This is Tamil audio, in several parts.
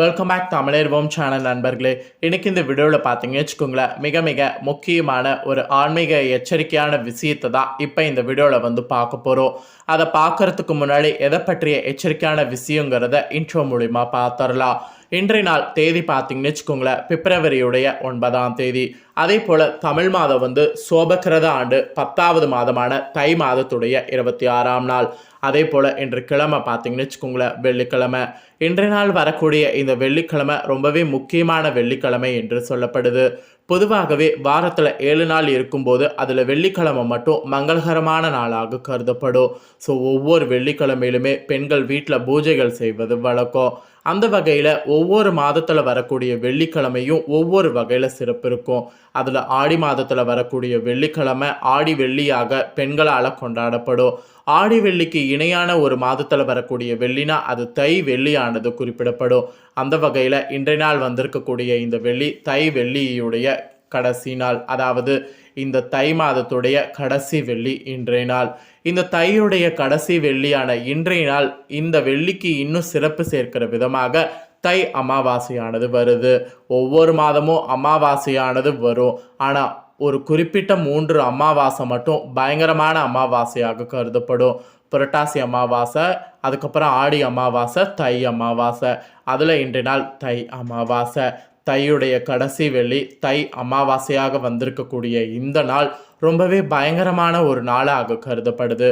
வெல்கம் பேக் தமிழர்வோம் சேனல் நண்பர்களே. இன்னைக்கு இந்த வீடியோவில் பார்த்தீங்கன்னு வச்சுக்கோங்களேன் மிக மிக முக்கியமான ஒரு ஆன்மீக எச்சரிக்கையான விஷயத்தை தான் இப்போ இந்த வீடியோவில் வந்து பார்க்க போகிறோம் அதை பார்க்கறதுக்கு முன்னாடி எதை பற்றிய எச்சரிக்கையான விஷயங்கிறத இன்ட்ரோ மூலிமா பார்த்துடலாம் இன்றைய நாள் தேதி பார்த்தீங்கன்னு வச்சுக்கோங்களேன் பிப்ரவரியுடைய ஒன்பதாம் தேதி. அதே போல் தமிழ் மாதம் வந்து சோபக்கிரத ஆண்டு பத்தாவது மாதமான தை மாதத்துடைய இருபத்தி ஆறாம் நாள். அதே போல் இன்று கிழமை பார்த்தீங்கன்னு வச்சுக்கோங்களேன் வெள்ளிக்கிழமை. இன்றைய நாள் வரக்கூடிய இந்த வெள்ளிக்கிழமை ரொம்பவே முக்கியமான வெள்ளிக்கிழமை என்று சொல்லப்படுது. பொதுவாகவே வாரத்தில் ஏழு நாள் இருக்கும்போது அதில் வெள்ளிக்கிழமை மட்டும் மங்களகரமான நாளாக கருதப்படும். ஸோ ஒவ்வொரு வெள்ளிக்கிழமையிலுமே பெண்கள் வீட்டில் பூஜைகள் செய்வது வழக்கம். அந்த வகையில் ஒவ்வொரு மாதத்தில் வரக்கூடிய வெள்ளிக்கிழமையும் ஒவ்வொரு வகையில் சிறப்பு இருக்கும். அதில் ஆடி மாதத்தில் வரக்கூடிய வெள்ளிக்கிழமை ஆடி வெள்ளியாக பெண்களால் கொண்டாடப்படும். ஆடி வெள்ளிக்கு இணையான ஒரு மாதத்தில் வரக்கூடிய வெள்ளினா அது தை வெள்ளியானது குறிப்பிடப்படும். அந்த வகையில் இன்றைய நாள் வந்திருக்கக்கூடிய இந்த வெள்ளி தை வெள்ளியுடைய கடைசி நாள். அதாவது இந்த தை மாதத்துடைய கடைசி வெள்ளி இன்றைய நாள். இந்த தையுடைய கடைசி வெள்ளியான இன்றைய நாள் இந்த வெள்ளிக்கு இன்னும் சிறப்பு சேர்க்கிற விதமாக தை அமாவாசையானது வருது. ஒவ்வொரு மாதமும் அமாவாசையானது வரும். ஆனால் ஒரு குறிப்பிட்ட மூன்று அமாவாசை மட்டும் பயங்கரமான அமாவாசையாக கருதப்படும். புரட்டாசி அமாவாசை அதுக்கப்புறம் ஆடி அமாவாசை தை அமாவாசை. அதில் இன்றைய நாள் தை அமாவாசை. தையுடைய கடைசி வெள்ளி தை அமாவாசையாக வந்திருக்கக்கூடிய இந்த நாள் ரொம்பவே பயங்கரமான ஒரு நாளாக கருதப்படுது.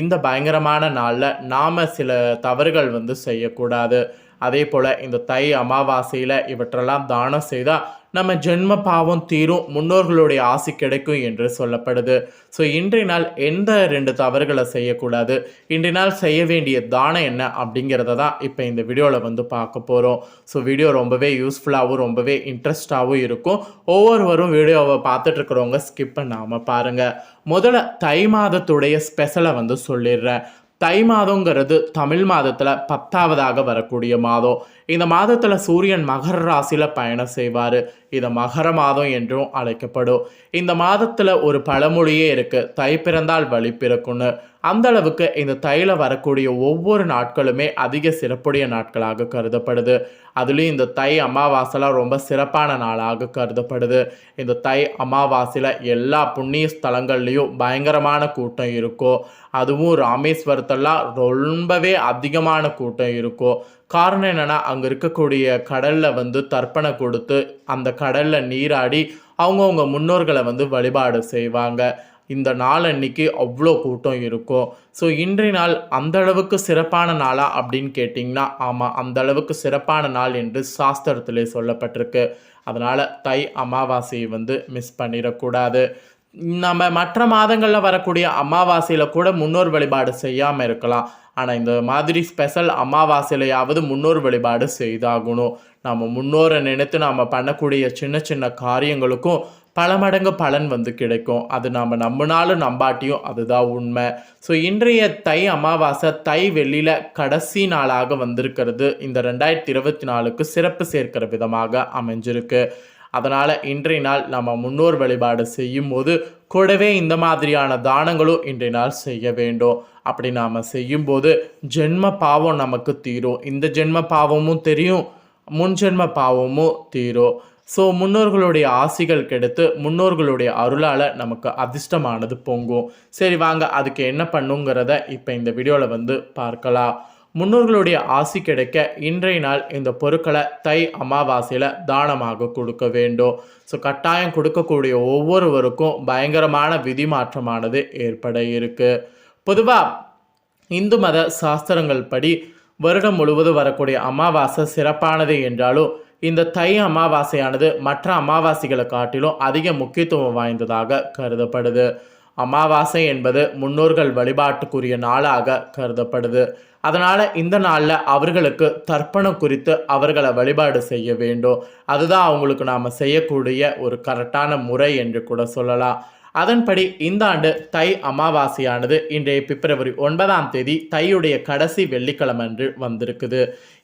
இந்த பயங்கரமான நாளில் நாம் சில தவறுகள் வந்து செய்யக்கூடாது. அதே போல் இந்த தை அமாவாசையில் இவற்றெல்லாம் தானம் செய்தால் நம்ம ஜென்ம பாவம் தீரும் முன்னோர்களுடைய ஆசி கிடைக்கும் என்று சொல்லப்படுது. ஸோ இன்றைய நாள் எந்த ரெண்டு தவறுகளை செய்யக்கூடாது? இன்றைய நாள் செய்ய வேண்டிய தானம் என்ன அப்படிங்கிறத தான் இப்போ இந்த வீடியோவில் வந்து பார்க்க போகிறோம் ஸோ வீடியோ ரொம்பவே யூஸ்ஃபுல்லாகவும் ரொம்பவே இன்ட்ரெஸ்டாகவும் இருக்கும். ஒவ்வொருவரும் வீடியோவை பார்த்துட்டு இருக்கிறவங்க ஸ்கிப் பண்ணாமல் பாருங்கள் முதல்ல தை மாதத்துடைய ஸ்பெஷலை வந்து சொல்லிடுறேன். தை மாதங்கிறது தமிழ் மாதத்தில் பத்தாவதாக வரக்கூடிய மாதம். இந்த மாதத்தில் சூரியன் மகர ராசியில் பயணம் செய்வார். இது மகர மாதம் என்றும் அழைக்கப்படும். இந்த மாதத்தில் ஒரு பழமொழியே இருக்குது தை பிறந்தால் வழி பிறக்கும்னு. அந்த அளவுக்கு இந்த தையில் வரக்கூடிய ஒவ்வொரு நாட்களுமே அதிக சிறப்புடைய நாட்களாக கருதப்படுது. அதுலேயும் இந்த தை அமாவாசைலாம் ரொம்ப சிறப்பான நாளாக கருதப்படுது. இந்த தை அமாவாசையில் எல்லா புண்ணிய ஸ்தலங்கள்லேயும் பயங்கரமான கூட்டம் இருக்கும். அதுவும் ராமேஸ்வரத்தெல்லாம் ரொம்பவே அதிகமான கூட்டம் இருக்கும். காரணம் என்னென்னா அங்கே இருக்கக்கூடிய கடலில் வந்து தர்ப்பணம் கொடுத்து அந்த கடலில் நீராடி அவங்கவுங்க முன்னோர்களை வந்து வழிபாடு செய்வாங்க. இந்த நாள் அன்னைக்கு அவ்வளோ கூட்டம் இருக்கும். ஸோ இன்றைய நாள் அந்த அளவுக்கு சிறப்பான நாளா அப்படின்னு கேட்டிங்கன்னா ஆமாம் அந்த அளவுக்கு சிறப்பான நாள் என்று சாஸ்திரத்திலே சொல்லப்பட்டிருக்கு. அதனால் தை அமாவாசையை வந்து மிஸ் பண்ணிடக்கூடாது. நம்ம மற்ற மாதங்களில் வரக்கூடிய அமாவாசையில் கூட முன்னோர் வழிபாடு செய்யாமல் இருக்கலாம். ஆனால் இந்த மாதிரி ஸ்பெஷல் அமாவாசையிலையாவது முன்னோர் வழிபாடு செய்தாகணும். நம்ம முன்னோரை நினைத்து நாம் பண்ணக்கூடிய சின்ன சின்ன காரியங்களுக்கும் பல மடங்கு பலன் வந்து கிடைக்கும். அது நாம் நம்பினாலும் நம்பாட்டியும் அதுதான் உண்மை. ஸோ இன்றைய தை அமாவாசை தை வெள்ளியில் கடைசி நாளாக வந்திருக்கிறது. இந்த ரெண்டாயிரத்தி இருபத்தி நாலுக்கு சிறப்பு சேர்க்கிற விதமாக அமைஞ்சிருக்கு. அதனால் இன்றைய நாள் நம்ம முன்னோர் வழிபாடு செய்யும்போது கூடவே இந்த மாதிரியான தானங்களும் இன்றைய நாள் செய்ய வேண்டும். அப்படி நாம் செய்யும்போது ஜென்ம பாவம் நமக்கு தீரும். இந்த ஜென்ம பாவமும் தெரியும் முன் ஜென்ம பாவமும் தீரும். ஸோ முன்னோர்களுடைய ஆசிகள் கெடுத்து முன்னோர்களுடைய அருளால் நமக்கு அதிர்ஷ்டமானது பொங்கும். சரி வாங்க அதுக்கு என்ன பண்ணுங்கிறத இப்போ இந்த வீடியோவில் வந்து பார்க்கலாம். முன்னோர்களுடைய ஆசி கிடைக்க இன்றைய நாள் இந்த பொருட்களை தை அமாவாசையில் தானமாக கொடுக்க வேண்டும். ஸோ கட்டாயம் கொடுக்கக்கூடிய ஒவ்வொருவருக்கும் பயங்கரமான விதி மாற்றமானது ஏற்பட இருக்குது பொதுவாக இந்து மத சாஸ்திரங்கள் படி வருடம் முழுவதும் வரக்கூடிய அமாவாசை சிறப்பானது என்றாலும் இந்த தை அமாவாசையானது மற்ற அமாவாசைகளை காட்டிலும் அதிக முக்கியத்துவம் வாய்ந்ததாக கருதப்படுது. அமாவாசை என்பது முன்னோர்கள் வழிபாட்டுக்குரிய நாளாக கருதப்படுது. அதனால் இந்த நாளில் அவர்களுக்கு தர்ப்பணம் குறித்து அவர்களை வழிபாடு செய்ய வேண்டும். அதுதான் அவங்களுக்கு நாம் செய்யக்கூடிய ஒரு கரெக்டான முறை என்று கூட சொல்லலாம். அதன்படி இந்த ஆண்டு தை அமாவாசையானது இன்றைய பிப்ரவரி ஒன்பதாம் தேதி தையுடைய கடைசி வெள்ளிக்கிழமை அன்று வந்திருக்குது.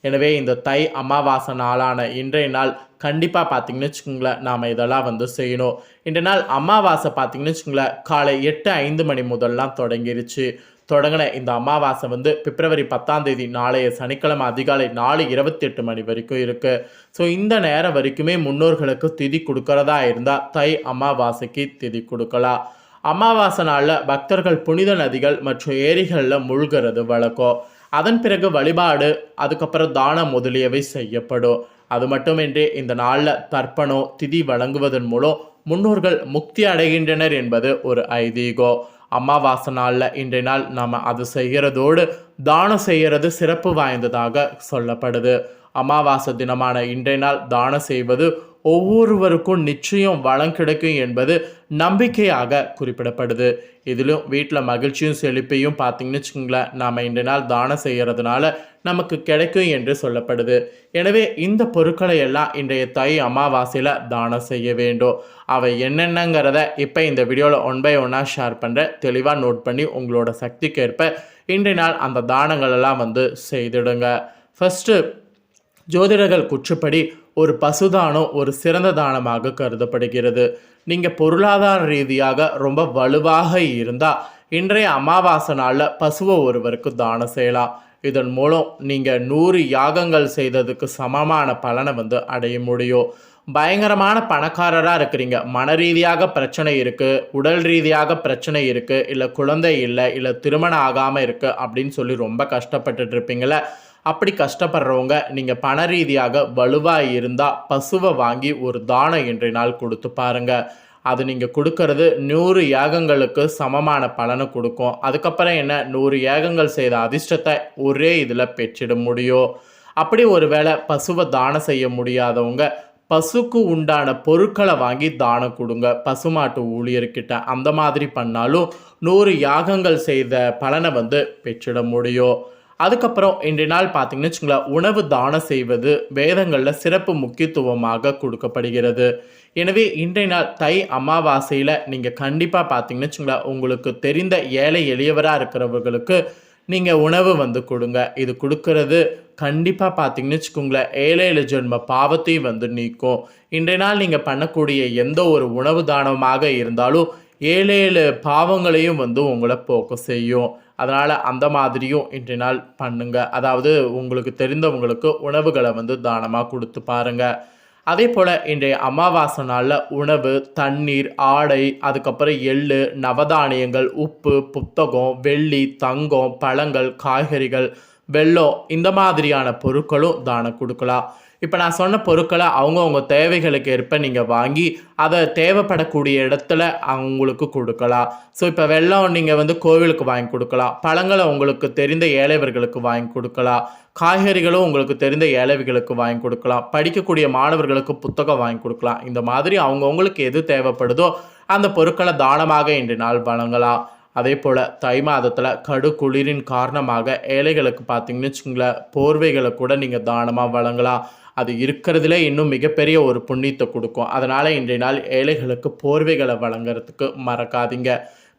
எனவே இந்த தை அமாவாசை நாளான இன்றைய நாள் கண்டிப்பாக பார்த்தீங்கன்னு வச்சுக்கோங்களேன் நாம் இதெல்லாம் வந்து செய்யணும். இன்றைய நாள் அமாவாசை பார்த்தீங்கன்னு வச்சுக்கோங்களேன் காலை எட்டு ஐந்து மணி முதல்லாம் தொடங்கிருச்சு. தொடங்கின இந்த அமாவாசை வந்து பிப்ரவரி பத்தாம் தேதி நாளைய சனிக்கிழமை அதிகாலை நாலு இருபத்தி எட்டு மணி வரைக்கும் இருக்குது ஸோ இந்த நேரம் வரைக்குமே முன்னோர்களுக்கு திதி கொடுக்கறதா இருந்தால் தை அமாவாசைக்கு திதி கொடுக்கலாம். அமாவாசை நாளில் பக்தர்கள் புனித நதிகள் மற்றும் ஏரிகளில் முழுகிறது வழக்கம். அதன் பிறகு வழிபாடு அதுக்கப்புறம் தானம் முதலியவை செய்யப்படும். அது மட்டுமின்றி இந்த நாளில் தர்ப்பணம் திதி வழங்குவதன் மூலம் முன்னோர்கள் முக்தி அடைகின்றனர் என்பது ஒரு ஐதீகம். அமாவாசை நாளில் இன்றைய நாள் நாம் அது செய்கிறதோடு தானம் செய்கிறது சிறப்பு வாய்ந்ததாக சொல்லப்படுது. அமாவாசை தினமான இன்றைய நாள் தானம் செய்வது ஒவ்வொருவருக்கும் நிச்சயம் வளம் கிடைக்கும் என்பது நம்பிக்கையாக குறிப்பிடப்படுது. இதிலும் வீட்டில் மகிழ்ச்சியும் செழிப்பையும் பார்த்தீங்கன்னு வச்சுக்கோங்களேன் நாம் இன்று நாள் தானம் செய்கிறதுனால நமக்கு கிடைக்கும் என்று சொல்லப்படுது. எனவே இந்த பொருட்களை எல்லாம் இன்றைய தை அமாவாசையில் தானம் செய்ய வேண்டும். அவை என்னென்னங்கிறத இப்போ இந்த வீடியோவில் ஒன் பை ஒன்னாக ஷேர் பண்ணுறேன் தெளிவாக நோட் பண்ணி உங்களோட சக்திக்கேற்ப இன்றைய நாள் அந்த தானங்களெல்லாம் வந்து செய்திடுங்க. ஃபஸ்ட்டு ஜோதிடர்கள் குற்றுப்படி ஒரு பசுதானம் ஒரு சிறந்த தானமாக கருதப்படுகிறது. நீங்கள் பொருளாதார ரீதியாக ரொம்ப வலுவாக இருந்தால் இன்றைய அமாவாசை நாளில் பசுவை ஒருவருக்கு தானம் செய்யலாம். இதன் மூலம் நீங்கள் நூறு யாகங்கள் செய்ததுக்கு சமமான பலனை வந்து அடைய முடியும். பயங்கரமான பணக்காரராக இருக்கிறீங்க. மன ரீதியாக பிரச்சனை இருக்குது உடல் ரீதியாக பிரச்சனை இருக்குது இல்லை குழந்தை இல்லை இல்லை திருமணம் ஆகாமல் இருக்குது அப்படின்னு சொல்லி ரொம்ப கஷ்டப்பட்டுட்டு இருப்பீங்களே அப்படி கஷ்டப்படுறவங்க நீங்கள் பண ரீதியாக வலுவாக இருந்தால் பசுவை வாங்கி ஒரு தானம் இன்றைய நாள் கொடுத்து பாருங்க. அது நீங்கள் கொடுக்கறது நூறு யாகங்களுக்கு சமமான பலனை கொடுக்கும். அதுக்கப்புறம் என்ன? நூறு யாகங்கள் செய்த அதிர்ஷ்டத்தை ஒரே இதில் பெற்றிட முடியும். அப்படி ஒருவேளை பசுவை தானம் செய்ய முடியாதவங்க பசுக்கு உண்டான பொருட்களை வாங்கி தானம் கொடுங்க. பசுமாட்டு ஊழியர்கிட்ட அந்த மாதிரி பண்ணாலும் நூறு யாகங்கள் செய்த பலனை வந்து பெற்றிட முடியும். அதுக்கப்புறம் இன்றைய நாள் பார்த்தீங்கன்னு வச்சுங்களேன் உணவு தானம் செய்வது வேதங்களில் சிறப்பு முக்கியத்துவமாக கொடுக்கப்படுகிறது. எனவே இன்றைய நாள் தை அமாவாசையில் நீங்கள் கண்டிப்பாக பார்த்தீங்கன்னு வச்சுங்களேன் உங்களுக்கு தெரிந்த ஏழை எளியவராக இருக்கிறவர்களுக்கு நீங்கள் உணவு வந்து கொடுங்க. இது கொடுக்கறது கண்டிப்பாக பார்த்தீங்கன்னு வச்சுக்கோங்களேன் ஏழை ஏழு ஜென்ம பாவத்தையும் வந்து நீக்கும். இன்றைய நாள் நீங்கள் பண்ணக்கூடிய எந்த ஒரு உணவு தானமாக இருந்தாலும் ஏழு ஏழு பாவங்களையும் வந்து உங்களை போக்க செய்யும். அதனால் அந்த மாதிரியும் இன்றைய நாள் பண்ணுங்க. அதாவது உங்களுக்கு தெரிந்தவங்களுக்கு உணவுகளை வந்து தானமாக கொடுத்து பாருங்கள் அதே போல் இன்றைய அமாவாசை நாளில் உணவு தண்ணீர் ஆடை அதுக்கப்புறம் எள் நவதானியங்கள் உப்பு புத்தகம் வெள்ளி தங்கம் பழங்கள் காய்கறிகள் வெல்லம் இந்த மாதிரியான பொருட்களும் தானம் கொடுக்கலாம். இப்போ நான் சொன்ன பொருட்களை அவங்கவுங்க தேவைகளுக்கு ஏற்ப நீங்கள் வாங்கி அதை தேவைப்படக்கூடிய இடத்துல அவங்களுக்கு கொடுக்கலாம். ஸோ இப்போ வெள்ளம் நீங்கள் வந்து கோவிலுக்கு வாங்கி கொடுக்கலாம். பழங்களை உங்களுக்கு தெரிந்த ஏழைவர்களுக்கு வாங்கி கொடுக்கலாம். காய்கறிகளும் உங்களுக்கு தெரிந்த ஏழைகளுக்கு வாங்கி கொடுக்கலாம். படிக்கக்கூடிய மாணவர்களுக்கு புத்தகம் வாங்கி கொடுக்கலாம். இந்த மாதிரி அவங்கவுங்களுக்கு எது தேவைப்படுதோ அந்த பொருட்களை தானமாக இன்று நாள் வழங்கலாம். அதே போல் தை மாதத்தில் கடு குளிரின் காரணமாக ஏழைகளுக்கு பார்த்தீங்கன்னு வச்சுங்களேன் போர்வைகளை கூட நீங்கள் தானமாக வழங்கலாம். அது இருக்கிறதுலே இன்னும் மிகப்பெரிய ஒரு புண்ணியத்தை கொடுக்கும். அதனால் இன்றைய நாள் ஏழைகளுக்கு போர்வைகளை வழங்குறதுக்கு மறக்காதீங்க.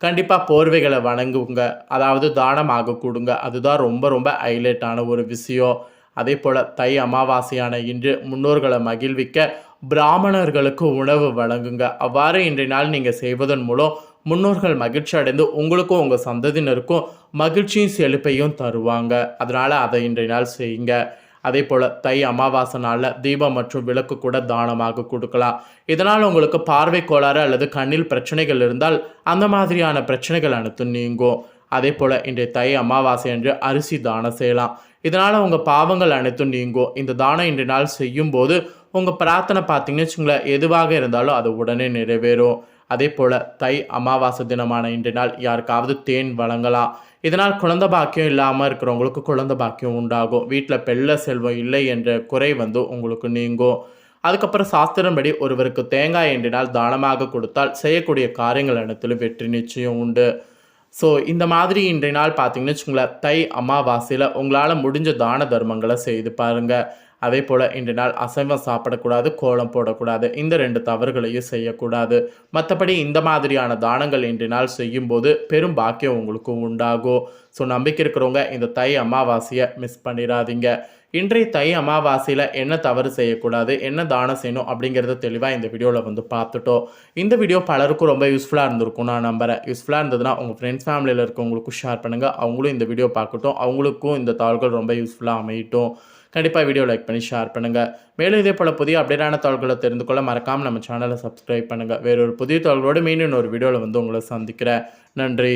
கண்டிப்பாக போர்வைகளை வணங்குங்க. அதாவது தானமாக கொடுங்க அதுதான் ரொம்ப ரொம்ப ஹைலைட்டான ஒரு விஷயம். அதே போல் தை அமாவாசையான இன்று முன்னோர்களை மகிழ்விக்க பிராமணர்களுக்கு உணவு வழங்குங்க. அவ்வாறு இன்றைய நாள் நீங்கள் செய்வதன் மூலம் முன்னோர்கள் மகிழ்ச்சி அடைந்து உங்களுக்கும் உங்கள் சந்ததியினருக்கும் மகிழ்ச்சியும் செழிப்பையும் தருவாங்க. அதனால் அதை இன்றைய நாள் செய்யுங்க. அதே போல் தை அமாவாசை நாளில் தீபம் மற்றும் விளக்கு கூட தானமாக கொடுக்கலாம். இதனால் உங்களுக்கு பார்வை கோளாறு அல்லது கண்ணில் பிரச்சனைகள் இருந்தால் அந்த மாதிரியான பிரச்சனைகள் அனைத்தும் நீங்கும். அதே போல் இன்றைய தை அமாவாசை என்று அரிசி தானம் செய்யலாம். இதனால் உங்கள் பாவங்கள் அனைத்தும் நீங்கும். இந்த தானம் இன்றைய நாள் செய்யும்போது உங்கள் பிரார்த்தனை பார்த்தீங்கன்னு வச்சுங்களேன் எதுவாக இருந்தாலும் அது உடனே நிறைவேறும். அதே போல் தை அமாவாசை தினமான இன்றைய நாள் யாருக்காவது தேன் வழங்கலாம். இதனால் குழந்த பாக்கியம் இல்லாமல் இருக்கிறவங்களுக்கு குழந்த பாக்கியம் உண்டாகும். வீட்டில் பெல்ல செல்வம் இல்லை என்ற குறை வந்து உங்களுக்கு நீங்கும். அதுக்கப்புறம் சாஸ்திரம்படி ஒருவருக்கு தேங்காய் என்றினால் தானமாக கொடுத்தால் செய்யக்கூடிய காரியங்கள் அனைத்திலும் வெற்றி நிச்சயம் உண்டு. ஸோ இந்த மாதிரி இன்றைய நாள் பார்த்தீங்கன்னு வச்சுங்களேன் தை அமாவாசையில் உங்களால் முடிஞ்ச தான தர்மங்களை செய்து பாருங்கள் அதே போல் இன்று நாள் அசைவம் சாப்பிடக்கூடாது கோலம் போடக்கூடாது. இந்த ரெண்டு தவறுகளையும் செய்யக்கூடாது. மற்றபடி இந்த மாதிரியான தானங்கள் இன்று நாள் செய்யும்போது பெரும் பாக்கியம் உங்களுக்கு உண்டாகும். ஸோ நம்பிக்கை இருக்கிறவங்க இந்த தை அமாவாசையை மிஸ் பண்ணிடாதீங்க. இன்றைய தை அமாவாசையில் என்ன தவறு செய்யக்கூடாது என்ன தானம் செய்யணும் அப்படிங்கிறத தெளிவாக இந்த வீடியோவில் வந்து பார்த்துட்டோம். இந்த வீடியோ பலருக்கும் ரொம்ப யூஸ்ஃபுல்லாக இருந்திருக்கும் நான் நம்புறேன். யூஸ்ஃபுல்லாக இருந்ததுன்னா உங்கள் ஃப்ரெண்ட்ஸ் ஃபேமிலியில் இருக்கவங்களுக்கும் ஷேர் பண்ணுங்கள் அவங்களும் இந்த வீடியோ பார்க்கட்டும். அவங்களுக்கும் இந்த தாள்கள் ரொம்ப யூஸ்ஃபுல்லாக அமையட்டும். கண்டிப்பாக வீடியோ லைக் பண்ணி ஷேர் பண்ணுங்கள் மேலும் இதே போல் புதிய அப்டேட்டான தகவல்களை தெரிந்து கொள்ள மறக்காமல் நம்ம சேனலை சப்ஸ்கிரைப் பண்ணுங்கள் வேறொரு புதிய தகவலோடு மீண்டும் ஒரு வீடியோவில் வந்து உங்களை சந்திக்கிறேன். நன்றி.